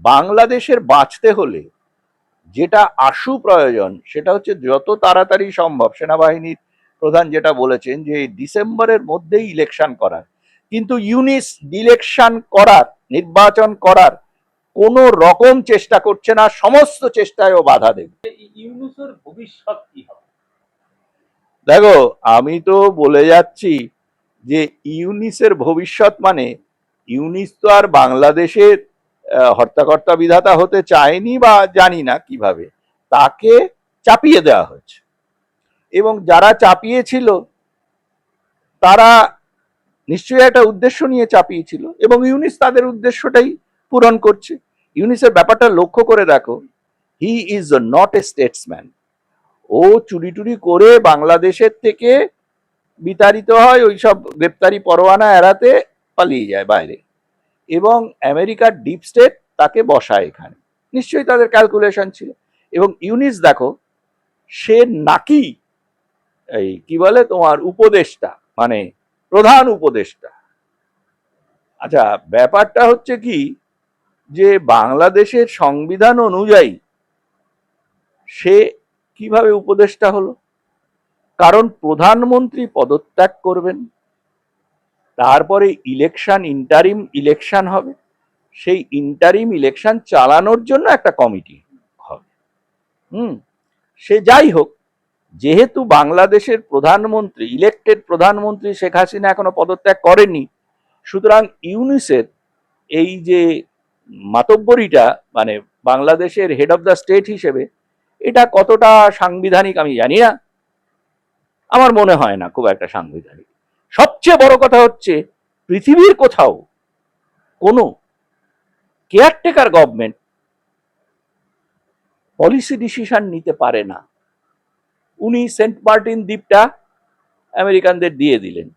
বাংলাদেশের বাঁচতে হলে যেটা আশু প্রয়োজন সেটা হচ্ছে যত তাড়াতাড়ি সম্ভব সেনাবাহিনীর প্রধান যেটা বলেছেন যে ডিসেম্বরের মধ্যেই ইলেকশন করার। কিন্তু ইউনিস ইলেকশন করার নির্বাচন করার কোনো রকম চেষ্টা করছে না সমস্ত চেষ্টায় বাধা দেবে। ইউনুসের ভবিষ্যৎ কি হবে? দেখো আমি তো বলে যাচ্ছি যে ইউনিসের ভবিষ্যৎ মানে ইউনিস তো আর বাংলাদেশের হর্তাকর্তা বিধাতা হতে চায়নি বা জানি না কীভাবে, তাকে চাপিয়ে দেওয়া হয়েছে। এবং যারা চাপিয়েছিল, তারা নিশ্চয়ই একটা উদ্দেশ্য নিয়ে চাপিয়েছিল এবং ইউনিস তাদের উদ্দেশ্যটাই পূরণ করছে। ইউনিসের ব্যাপারটা লক্ষ্য করে দেখো he is not a statesman ও চুরি টুরি করে বাংলাদেশের থেকে বিতাড়িত হয় ওই সব গ্রেপ্তারি পরোয়ানা এড়াতে পালিয়ে যায় বাইরে। এবং আমেরিকার ডিপ স্টেট তাকে বসায় এখানে। নিশ্চয়ই তাদের ক্যালকুলেশন ছিল। এবং ইউনিস দেখো, সে নাকি এই কি বলে তোমার উপদেষ্টা মানে প্রধান উপদেষ্টা। আচ্ছা ব্যাপারটা হচ্ছে কি যে বাংলাদেশের সংবিধান অনুযায়ী সে কীভাবে উপদেষ্টা হলো? কারণ প্রধানমন্ত্রী পদত্যাগ করবেন। তারপরে ইলেকশন ইন্টারিম ইলেকশন হবে। সেই ইন্টারিম ইলেকশন চালানোর জন্য একটা কমিটি হবে। হুম? সে যাই হোক, যেহেতু বাংলাদেশের প্রধানমন্ত্রী ইলেকটেড প্রধানমন্ত্রী শেখ হাসিনা এখনও পদত্যাগ করেনি সুতরাং ইউনিসের এই যে মাতব্বরিটা মানে বাংলাদেশের হেড অফ দ্য স্টেট হিসেবে, এটা কতটা সাংবিধানিক আমি জানি না। আমার মনে হয় না খুব একটা সাংবিধানিক। সবচেয়ে বড় কথা হচ্ছে, পৃথিবীর কোথাও কোনো কেয়ারটেকার গভর্নমেন্ট পলিসি ডিসিশন নিতে পারে না। উনি সেন্ট মার্টিন দ্বীপটা আমেরিকানদের দিয়ে দিলেন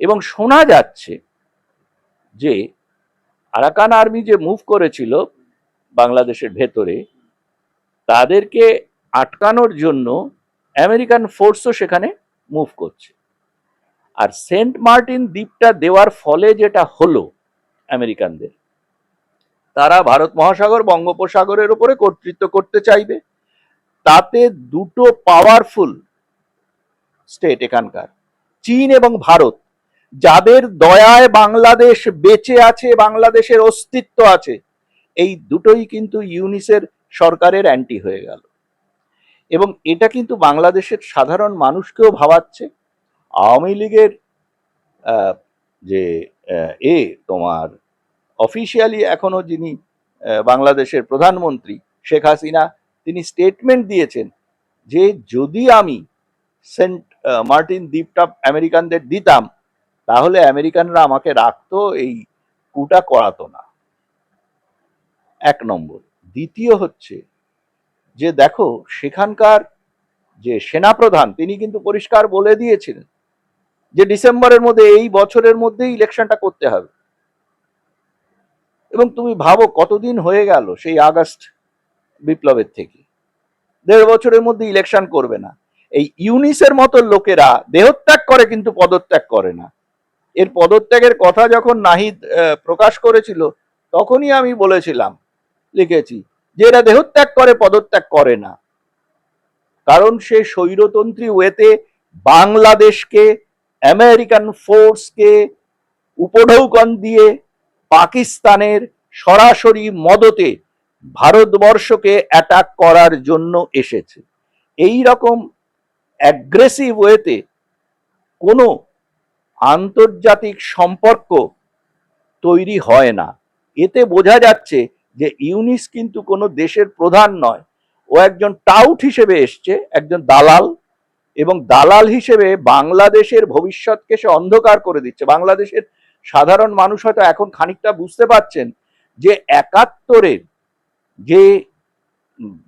এবং শোনা যাচ্ছে যে আরাকান আর্মি যে মুভ করেছিল বাংলাদেশের ভেতরে, তাদেরকে আটকানোর জন্য আমেরিকান ফোর্সও সেখানে মুভ করছে। আর সেন্ট মার্টিন দ্বীপটা দেওয়ার ফলে যেটা হলো আমেরিকানদের, তারা ভারত মহাসাগর, বঙ্গোপসাগরের উপরে কর্তৃত্ব করতে চাইবে। তাতে দুটো পাওয়ারফুল স্টেট এখানকার, চীন এবং ভারত, যাদের দয়ায় বাংলাদেশ বেঁচে আছে, বাংলাদেশের অস্তিত্ব আছে, এই দুটোই কিন্তু ইউনিসের সরকারের অ্যান্টি হয়ে গেল। এবং এটা কিন্তু বাংলাদেশের সাধারণ মানুষকেও ভাবাচ্ছে। আওয়ামী লীগের যে এ তোমার অফিসিয়ালি এখনও যিনি বাংলাদেশের প্রধানমন্ত্রী শেখ হাসিনা, তিনি স্টেটমেন্ট দিয়েছেন যে যদি আমি সেন্ট মার্টিন দ্বীপটা আমেরিকানদের দিতাম, তাহলে আমেরিকানরা আমাকে রাখতো, এই কুটা করাতো না। এক নম্বর। দ্বিতীয় হচ্ছে যে দেখো, সেখানকার যে সেনাপ্রধান, তিনি কিন্তু পরিষ্কার বলে দিয়েছিলেন যে ডিসেম্বরের মধ্যে, এই বছরের মধ্যেই ইলেকশনটা করতে হবে। এবং তুমি ভাবো কতদিন হয়ে গেল সেই আগস্ট বিপ্লবের থেকে। দেড় বছরের মধ্যে ইলেকশন করবে না। এই ইউনিসের মতো লোকেরা দেহত্যাগ করে কিন্তু পদত্যাগ করে না। এর পদত্যাগের কথা যখন নাহিদ প্রকাশ করেছিল, তখনই আমি বলেছিলাম, লিখেছি যে এরা দেহত্যাগ করে, পদত্যাগ করে না। কারণ সে স্বৈরতন্ত্রী ওয়েতে বাংলাদেশকে আমেরিকান ফোর্সকে উপঢৌকন দিয়ে পাকিস্তানের সরাসরি মদতে ভারতবর্ষকে অ্যাটাক করার জন্য এসেছে। এই রকম অ্যাগ্রেসিভ ওয়েতে কোনো আন্তর্জাতিক সম্পর্ক তৈরি হয় না। এতে বোঝা যাচ্ছে যে ইউনিস কিন্তু কোনো দেশের প্রধান নয়। ও একজন টাউট হিসেবে এসছে, একজন দালাল। এবং দালাল হিসেবে বাংলাদেশের ভবিষ্যৎকে সে অন্ধকার করে দিচ্ছে। বাংলাদেশের সাধারণ মানুষ হয়তো এখন খানিকটা বুঝতে পারছেন যে একাত্তরের যে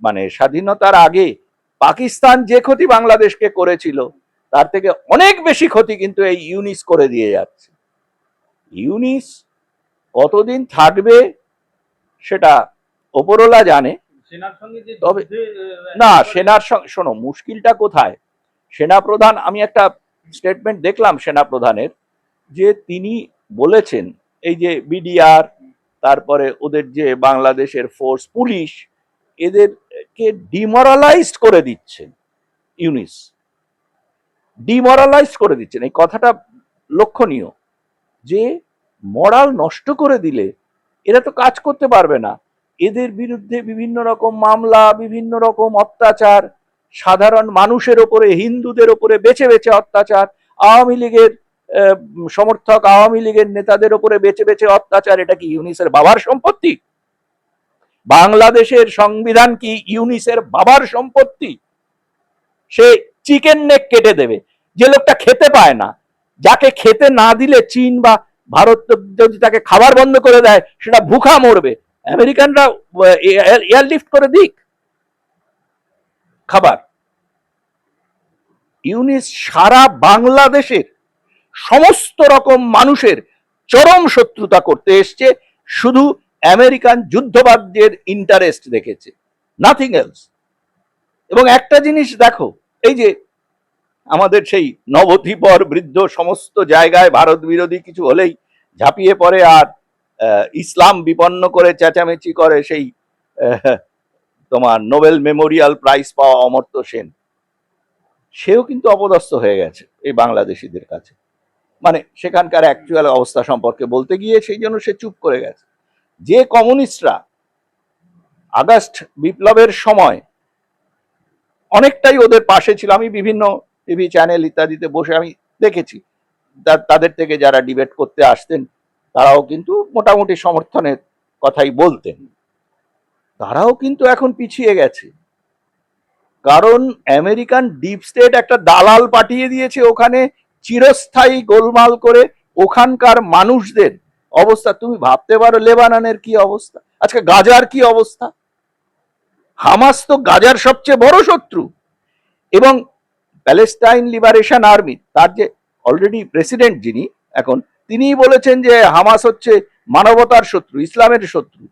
মানে স্বাধীনতার আগে পাকিস্তান যে ক্ষতি বাংলাদেশকে করেছিল তার থেকে অনেক বেশি ক্ষতি কিন্তু এই ইউনিস করে দিয়ে যাচ্ছে। ইউনিস কতদিন থাকবে সেটা ওপরওয়ালা জানে। সেনার সঙ্গে তবে- না সেনার সঙ্গে শোনো মুশকিলটা কোথায়? সেনাপ্রধান, আমি একটা স্টেটমেন্ট দেখলাম সেনাপ্রধানের, যে তিনি বলেছেন, এই যে বিডিআর তারপরে ওদের যে বাংলাদেশের ফোর্স পুলিশ, এদেরকে ডিমোরালাইজড করে দিচ্ছেন ইউনিস। ডিমোরালাইজ করে দিচ্ছেন। এই কথাটা লক্ষণীয়, যে মরাল নষ্ট করে দিলে এরা তো কাজ করতে পারবে না। এদের বিরুদ্ধে বিভিন্ন রকম মামলা, বিভিন্ন রকম অত্যাচার সাধারণ মানুষের ওপরে, হিন্দুদের ওপরে বেছে বেছে অত্যাচার, আওয়ামী লীগের সমর্থক, আওয়ামী লীগের নেতাদের ওপরে বেছে বেছে অত্যাচার, এটা কি ইউনিসের বাবার সম্পত্তি? বাংলাদেশের সংবিধান কি ইউনিসের বাবার সম্পত্তি? সে চিকেন নেক কেটে দেবে। যে লোকটা খেতে পায় না, যাকে খেতে না দিলে চীন বা ভারত যদি তাকে খাবার বন্ধ করে দেয়, সেটা ভুখা মরবে। আমেরিকানরা এয়ারলিফট করে দিক। খাবার। ইউনিস সারা বাংলাদেশের সমস্ত রকম মানুষের চরম শত্রুতা করতে এসছে, শুধু আমেরিকান যুদ্ধবাদ্যের ইন্টারেস্ট দেখেছে নাথিং এলস এবং একটা জিনিস দেখো, এই যে আমাদের সেই নবদ্বীপর বৃদ্ধ সমস্ত জায়গায় ভারত বিরোধী কিছু হলেই ঝাঁপিয়ে পড়ে আর ইসলাম বিপন্ন করে চেঁচামেচি করে সেই তোমার নোবেল মেমোরিয়াল প্রাইজ পাওয়া অমর্ত্য সেন। সেও কিন্তু অপদস্থ হয়ে গেছে এই বাংলাদেশিদের কাছে। মানে সেখানকার অ্যাকচুয়াল অবস্থা সম্পর্কে বলতে গিয়ে সেই জন্য সে চুপ করে গেছে। যে কমিউনিস্টরা আগস্ট বিপ্লবের সময় অনেকটাই ওদের পাশে ছিল। আমি বিভিন্ন টিভি চ্যানেল ইত্যাদিতে বসে আমি দেখেছি। তাদের থেকে যারা ডিবেট করতে আসতেন, তারাও কিন্তু মোটামুটি সমর্থনের কথাই বলতেন। তারাও কিন্তু এখন পিছিয়ে গেছে। কারণ আমেরিকান ডিপ স্টেট একটা দালাল পাঠিয়ে দিয়েছে ওখানে চিরস্থায়ী গোলমাল করে ওখানকার মানুষদের অবস্থা। তুমি ভাবতে পারো লেবাননের কি অবস্থা? আজকে গাজার কি অবস্থা? হামাস তো গাজার সবচেয়ে বড় শত্রু। এবং প্যালেস্টাইন লিবারেশন আর্মি, তার যে অলরেডি প্রেসিডেন্ট যিনি, এখন তিনিই বলেছেন যে হামাস হচ্ছে মানবতার শত্রু, ইসলামের শত্রু।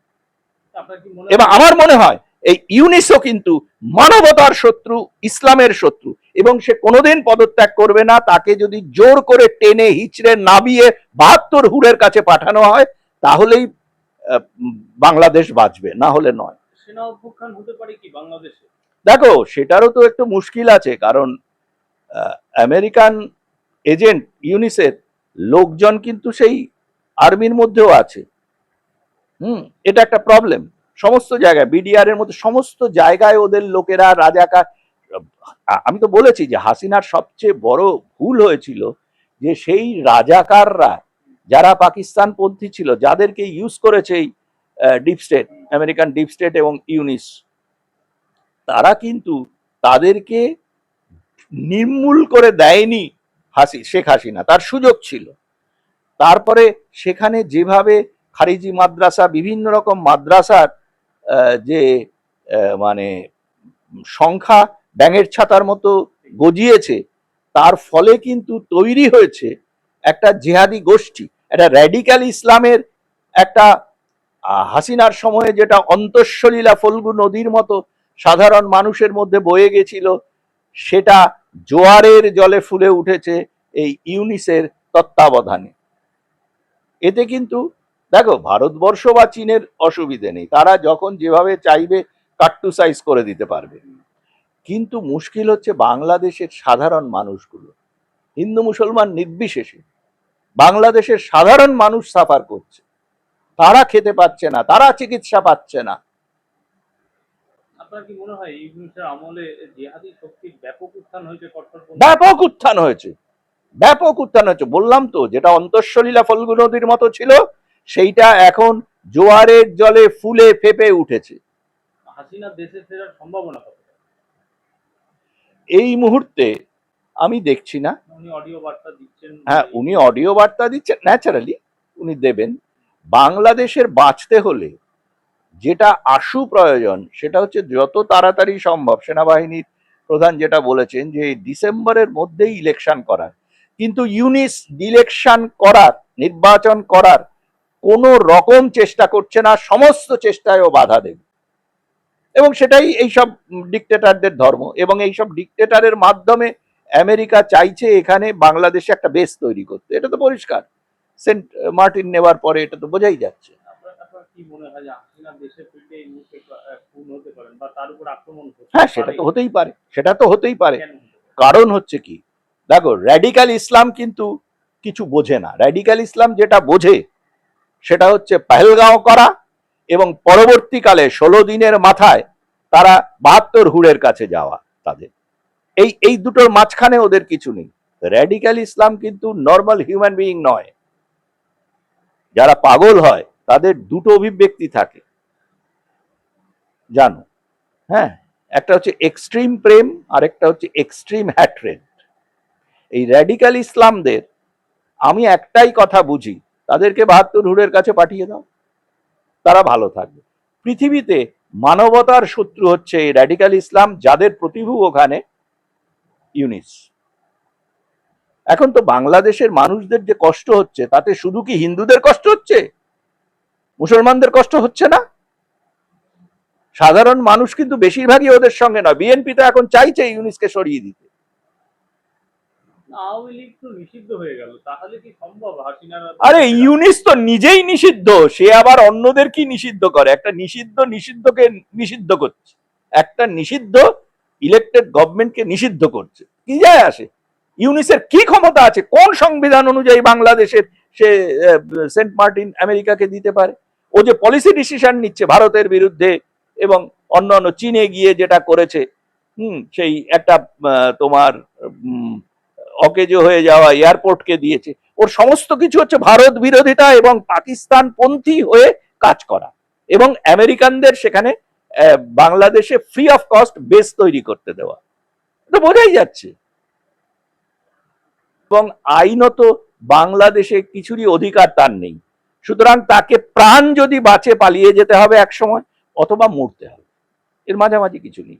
আপনার কি এবং হয়? আমার মনে হয় এই ইউনিসও কিন্তু মানবতার শত্রু ইসলামের শত্রু এবং সে কোনোদিন পদত্যাগ করবে না। তাকে যদি জোর করে টেনে হিচড়ে নাবিয়ে বাহাত্তর হুরের কাছে পাঠানো হয় তাহলেই বাংলাদেশ বাঁচবে না হলে নয়। দেখো সেটারও তো একটু মুশকিল আছে কারণ আমেরিকান এজেন্ট ইউনিসের লোকজন কিন্তু সেই আর্মির মধ্যেও আছে। হুম। এটা একটা প্রবলেম সমস্ত জায়গায় বিডিআর এর মধ্যে সমস্ত জায়গায় ওদের লোকেরা রাজাকার আমি তো বলেছি যে হাসিনার সবচেয়ে বড় ভুল হয়েছিল যে সেই রাজাকাররা যারা পাকিস্তান পন্থী ছিল, যাদেরকে ইউজ করেছে deep state American deep state এবং ইউনিস তারা কিন্তু তাদেরকে নির্মূল করে দেয়নি হাসি, শেখ হাসিনা। তার সুযোগ ছিল। তারপরে সেখানে যেভাবে খারিজি মাদ্রাসা, বিভিন্ন রকম মাদ্রাসার যে মানে সংখ্যা ব্যাঙের ছাতার মতো গজিয়েছে, তার ফলে কিন্তু তৈরি হয়েছে একটা জেহাদি গোষ্ঠী, একটা র্যাডিক্যাল ইসলামের একটা হাসিনার সময়ে যেটা অন্তঃসলীলা ফল্গু নদীর মতো সাধারণ মানুষের মধ্যে বয়ে গেছিল, সেটা জোয়ারের জলে ফুলে উঠেছে এই ইউনিসের তত্ত্বাবধানে। এতে কিন্তু দেখো ভারতবর্ষ বা চীনের অসুবিধে নেই। তারা যখন যেভাবে চাইবে কাট্টু সাইজ করে দিতে পারবে। কিন্তু মুশকিল হচ্ছে বাংলাদেশের সাধারণ মানুষগুলো। হিন্দু মুসলমান নির্বিশেষে বাংলাদেশের সাধারণ মানুষ সাফার করছে। তারা খেতে পাচ্ছে না তারা চিকিৎসা পাচ্ছে না। মনে হয় ব্যাপক উত্থান হয়েছে ব্যাপক উত্থান হয়েছে। বললাম তো যেটা অন্তঃসলীলা ফল্গু নদীর মতো ছিল সেইটা এখন জোয়ারের জলে ফুলে ফেপে উঠেছে। হাসিনা দেশে ফেরার সম্ভাবনা এই মুহূর্তে আমি দেখছি না। হ্যাঁ উনি অডিও বার্তা দিচ্ছেন ন্যাচারালি উনি দেবেন। বাংলাদেশের বাঁচতে হলে যেটা আশু প্রয়োজন সেটা হচ্ছে যত তাড়াতাড়ি সম্ভব সেনাবাহিনীর প্রধান যেটা বলেছেন যে ডিসেম্বরের মধ্যেই ইলেকশন করার। কিন্তু ইউনিস ইলেকশন করার নির্বাচন করার কোনো রকম চেষ্টা করছে না সমস্ত চেষ্টায় ও বাধা দেবে। এবং সেটাই এইসব ডিকটেটারদের ধর্ম এবং এইসব ডিকটেটারের মাধ্যমে আমেরিকা চাইছে এখানে বাংলাদেশে একটা বেস তৈরি করতে। এটা তো পরিষ্কার। সেন্ট মার্টিন নেওয়ার পরে এটা তো বোঝাই যাচ্ছে। হয় সেটা তো হতেই পারে। সেটা তো হতেই পারে। পারে? কারণ হচ্ছে কি? দেখো র্যাডিক্যাল ইসলাম কিন্তু কিছু বোঝে না। র্যাডিক্যাল ইসলাম যেটা বোঝে সেটা হচ্ছে পেহেলগাঁও করা এবং পরবর্তীকালে ষোলো দিনের মাথায় তারা বাহাত্তর হুড়ের কাছে যাওয়া তাদের। এই এই দুটোর মাঝখানে ওদের কিছু নেই। র্যাডিক্যাল ইসলাম কিন্তু নর্মাল হিউম্যান বিইং নয়। যারা পাগল হয়, তাদের দুটো অভিব্যক্তি থাকে। জানো? হ্যাঁ একটা হচ্ছে এক্সট্রিম প্রেম, আর একটা হচ্ছে এক্সট্রিম হ্যাট্রেড এই র্যাডিক্যাল ইসলামদের আমি একটাই কথা বুঝি তাদেরকে বাহাত্তর হুড়ের কাছে পাঠিয়ে দাও। তারা ভালো থাকবে। পৃথিবীতে মানবতার শত্রু হচ্ছে এই র্যাডিক্যাল ইসলাম, যাদের প্রতিভু ওখানে ইউনিস। এখন তো বাংলাদেশের মানুষদের যে কষ্ট হচ্ছে, তাতে শুধু কি হিন্দুদের কষ্ট হচ্ছে? মুসলমানদের কষ্ট হচ্ছে না? সাধারণ মানুষ কিন্তু বেশিরভাগই ওদের সঙ্গে নয়। বিএনপি তো এখন চাইছে ইউনিসকে সরিয়ে দিতে। আওয়ামী লীগ তো নিষিদ্ধ হয়ে গেল তাহলে কি সম্ভব? হাসিনার আরে ইউনিস তো নিজেই নিষিদ্ধ সে আবার অন্যদের কি নিষিদ্ধ করে? একটা নিষিদ্ধ নিষিদ্ধকে নিষিদ্ধ করছে একটা নিষিদ্ধ ইলেক্টেড গভর্নমেন্টকে নিষিদ্ধ করছে। কি যায় আসে? ইউনিসের কি ক্ষমতা আছে? কোন সংবিধান অনুযায়ী বাংলাদেশের সে সেন্ট মার্টিন আমেরিকাকে দিতে পারে? ও যে পলিসি ডিসিশন নিচ্ছে ভারতের বিরুদ্ধে এবং অন্যান্য চীনে গিয়ে যেটা করেছে হুম সেই একটা তোমার অকেজো হয়ে যাওয়া এয়ারপোর্টকে দিয়েছে। ওর সমস্ত কিছু হচ্ছে ভারত বিরোধিতা এবং পাকিস্তান পন্থী হয়ে কাজ করা। এবং আমেরিকানদের সেখানে বাংলাদেশে ফ্রি অফ কস্ট বেস তৈরি করতে দেওয়া। এটা বোঝাই যাচ্ছে। এবং আইনত বাংলাদেশে কিছুরই অধিকার তার নেই। সুতরাং তাকে প্রাণ যদি বাঁচে পালিয়ে যেতে হবে এক সময় অথবা মরতে হবে। এর মাঝামাঝি কিছু নেই।